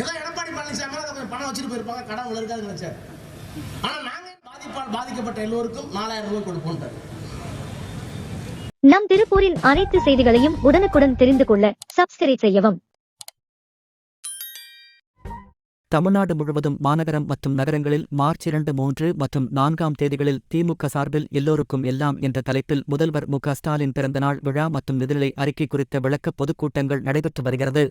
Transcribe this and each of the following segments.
ஏதோ எடப்பாடி பழனிசாமி கொஞ்சம் பணம் வச்சுட்டு போயிருப்பாங்க கடன் அவ்வளவு இருக்காது நினைச்சார் ஆனா நாங்க பாதிப்பால் பாதிக்கப்பட்ட எல்லோருக்கும் நாலாயிரம் ரூபாய் கொடுப்போம் நம் திருப்பூரின் அனைத்து செய்திகளையும் உடனுக்குடன் தெரிந்து கொள்ள சப்ஸ்கிரைப் செய்யவும். தமிழ்நாடு முழுவதும் மாநகரம் மற்றும் நகரங்களில் மார்ச் இரண்டு மூன்று மற்றும் நான்காம் தேதிகளில் திமுக சார்பில் எல்லோருக்கும் எல்லாம் என்ற தலைப்பில் முதல்வர் மு க ஸ்டாலின் பிறந்தநாள் விழா மற்றும் நிதிநிலை அறிக்கை குறித்த விளக்க பொதுக்கூட்டங்கள் நடைபெற்று வருகிறது.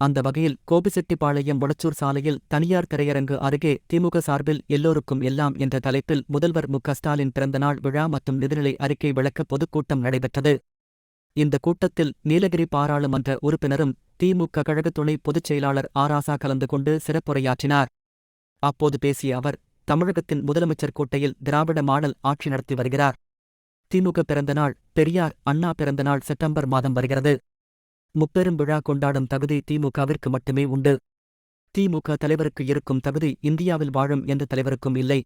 அந்த வகையில் கோபிசெட்டிப்பாளையம் ஒளச்சூர் சாலையில் தனியார் திரையரங்கு அருகே திமுக சார்பில் எல்லோருக்கும் எல்லாம் என்ற தலைப்பில் முதல்வர் மு ஸ்டாலின் பிறந்தநாள் விழா மற்றும் நிதிநிலை அறிக்கை விளக்க பொதுக்கூட்டம் நடைபெற்றது. இந்த கூட்டத்தில் நீலகிரி பாராளுமன்ற உறுப்பினரும் திமுக கழக துணை பொதுச் செயலாளர் ஆராசா கலந்து கொண்டு சிறப்புரையாற்றினார். அப்போது பேசிய அவர் தமிழகத்தின் முதலமைச்சர் கோட்டையில் திராவிட மாடல் ஆட்சி நடத்தி வருகிறார். திமுக பிறந்தநாள் பெரியார் அண்ணா பிறந்தநாள் செப்டம்பர் மாதம் வருகிறது. முப்பெரும் விழா கொண்டாடும் தகுதி திமுகவிற்கு மட்டுமே உண்டு. திமுக தலைவருக்கு இருக்கும் தகுதி இந்தியாவில் வாழும் எந்த தலைவருக்கும் இல்லை.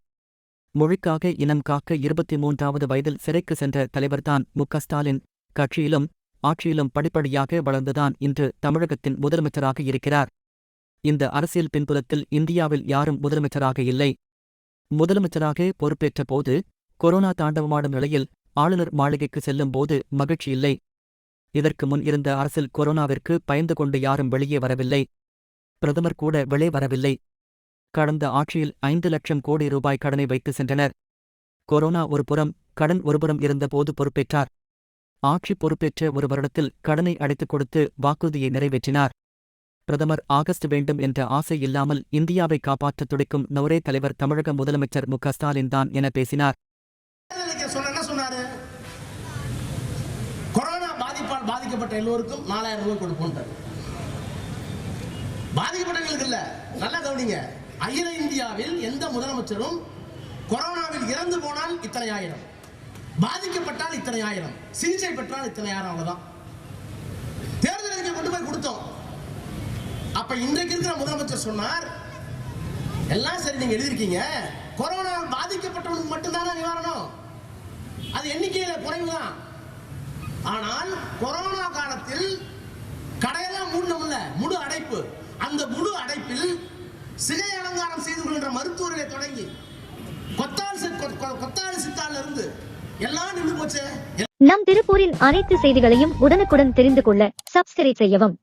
மொழிக்காக இனம் காக்க இருபத்தி மூன்றாவது வயதில் சிறைக்கு சென்ற தலைவர்தான் மு. க. ஸ்டாலின். கட்சியிலும் ஆட்சியிலும் படிப்படியாக வளர்ந்துதான் இன்று தமிழகத்தின் முதலமைச்சராக இருக்கிறார். இந்த அரசியல் பின்புலத்தில் இந்தியாவில் யாரும் முதலமைச்சராக இல்லை. முதலமைச்சராக பொறுப்பேற்ற போது கொரோனா தாண்டவமாடும் நிலையில் ஆளுநர் மாளிகைக்கு செல்லும் போது மகிழ்ச்சி இல்லை. இதற்கு முன் இருந்த அரசில் கொரோனாவிற்கு பயந்து கொண்டு யாரும் வெளியே வரவில்லை. பிரதமர் கூட வெளியே வரவில்லை. கடந்த ஆட்சியில் ஐந்து லட்சம் கோடி ரூபாய் கடனை வைத்து சென்றனர். கொரோனா ஒரு புறம் கடன் ஒருபுறம் இருந்தபோது பொறுப்பேற்றார். ஆட்சி பொறுப்பேற்ற ஒரு வருடத்தில் கடனை அடைத்துக் கொடுத்து வாக்குறுதியை நிறைவேற்றினார். பிரதமர் ஆகஸ்ட் வேண்டும் என்ற ஆசை இல்லாமல் இந்தியாவை காப்பாற்றத் துடிக்கும் நொரே தலைவர் தமிழக முதலமைச்சர் மு க ஸ்டாலின் தான் என பேசினார் சொன்ன என்ன சொன்னாரு கொரோனா பாதிப்பால் பாதிக்கப்பட்ட எல்லோருக்கும் நாலாயிரம் ரூபாய் கொடுப்போம் பாதிக்கப்பட்டவர்களுக்கு இல்ல. நல்லா கவனிங்க. அகில இந்தியாவில் எந்த முதலமைச்சரும் கொரோனாவில் இறந்து போனால் இத்தனை ஆயிரம். பாதிக்கப்பட்டால் இத்தனை ஆயிரம். சிகிச்சை பெற்றால் இத்தனை ஆயிரம் அவ்வளவுதான். தேர்தல் அறிக்கை கொண்டு போய் கொடுத்தோம். அப்ப இன்றைக்கு இருக்கிற முதலமைச்சர் சொன்னார் எல்லாம் சரி நீங்க எழுதிருக்கீங்க கொரோனாவில் பாதிக்கப்பட்டவனுக்கு மட்டும்தானே நிவாரணம்? அது எண்ணிக்கையில குறைவுதான். ஆனால் கொரோனா காலத்தில் கடையெல்லாம் மூடணும்ல முழு அடைப்பு. அந்த முழு அடைப்பில் சிகை அலங்காரம் செய்து கொள்கின்ற மருத்துவர்களை தொடங்கி கொத்தால் கொத்தால் சித்தால இருந்து எல்லாம் நின்று போச்சு. நம் திருப்பூரின் அனைத்து செய்திகளையும் உடனுக்குடன் தெரிந்து கொள்ள சப்ஸ்கிரைப் செய்யவும்.